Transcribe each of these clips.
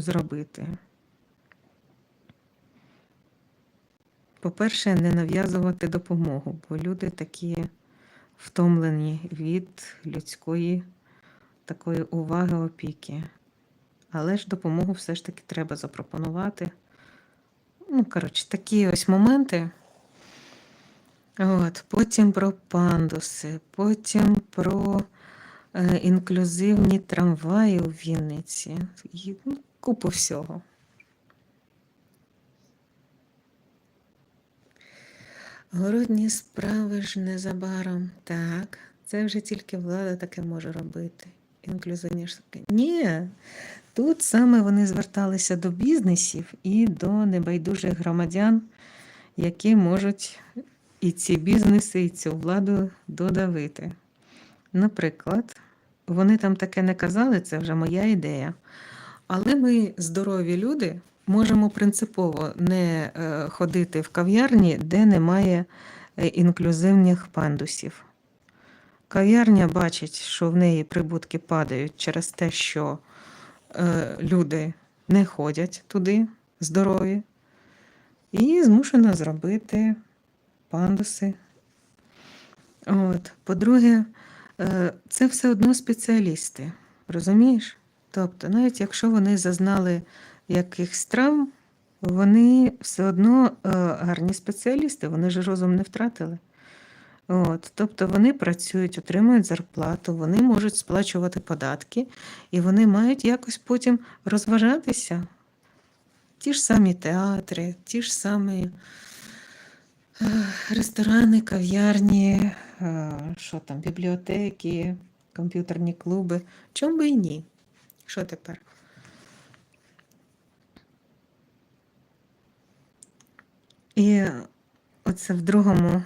зробити? По-перше, не нав'язувати допомогу, бо люди такі втомлені від людської такої уваги, опіки. Але ж допомогу все ж таки треба запропонувати. Ну, коротше, такі ось моменти. От, Потім про пандуси, потім про е, інклюзивні трамваї у Вінниці. Ну, купу всього. Городні справи ж незабаром. Так, це вже тільки влада таке може робити. Інклюзивні ж. Ні, тут саме вони зверталися до бізнесів і до небайдужих громадян, які можуть і ці бізнеси, і цю владу додавити. Наприклад, вони там таке не казали, це вже моя ідея. Але ми, здорові люди, можемо принципово не е, ходити в кав'ярні, де немає е, інклюзивних пандусів. Кав'ярня бачить, що в неї прибутки падають через те, що е, люди не ходять туди здорові, і змушена зробити пандуси. От. По-друге, це все одно спеціалісти, розумієш? Тобто, навіть якщо вони зазнали якихось травм, вони все одно е, гарні спеціалісти, вони ж розум не втратили. От, Тобто вони працюють, отримують зарплату, вони можуть сплачувати податки, і вони мають якось потім розважатися. Ті ж самі театри, ті ж самі е, ресторани, кав'ярні, е, що там, бібліотеки, комп'ютерні клуби. Чому би і ні? Що тепер? І оце в другому,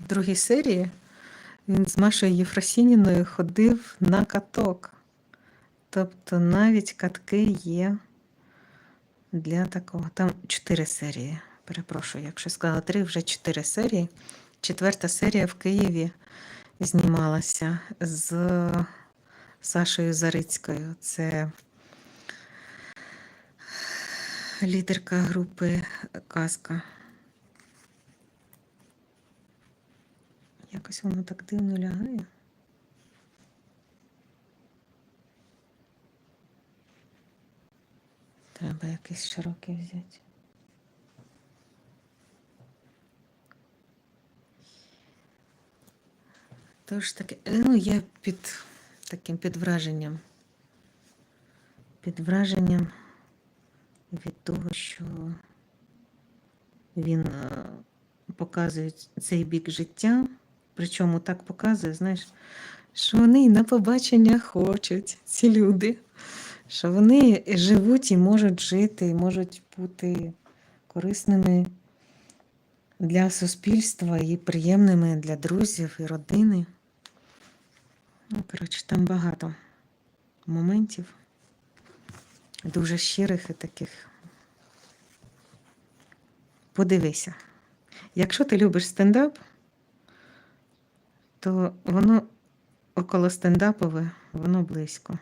в другій серії він з Машою Єфросініною ходив на каток. Тобто навіть катки є для такого. Там чотири серії. Перепрошую, якщо сказала три, вже чотири серії. Четверта серія в Києві знімалася з Сашою Зарицькою. Це лідерка групи Казка. Якось воно так дивно лягає. Треба якийсь широкий взяти. Тож таки, ну, я під таким під враженням. Під враженням від того, що він е, показує цей бік життя, причому так показує, знаєш, що вони на побачення хочуть, ці люди, що вони живуть і можуть жити, і можуть бути корисними для суспільства і приємними для друзів і родини. Ну, коротше, там багато моментів, дуже щирих і таких. Подивися. Якщо ти любиш стендап, то воно около стендапове, воно близько.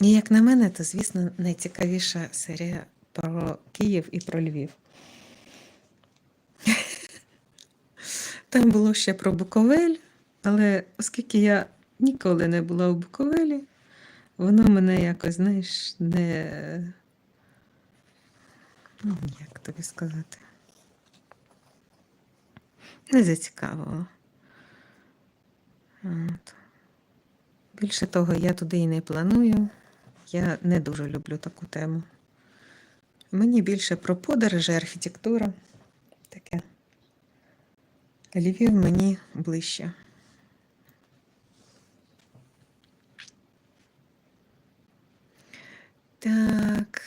І як на мене, то, звісно, найцікавіша серія про Київ і про Львів. Там було ще про Буковель, але оскільки я ніколи не була у Буковелі, воно мене якось, знаєш, не. Ну, як тобі сказати, не зацікавило. От. Більше того, я туди і не планую. Я не дуже люблю таку тему. Мені більше про подорожі, архітектура. Таке. Львів мені ближче. Так.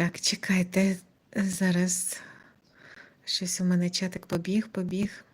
Так, чекайте, зараз щось у мене чатик побіг, побіг.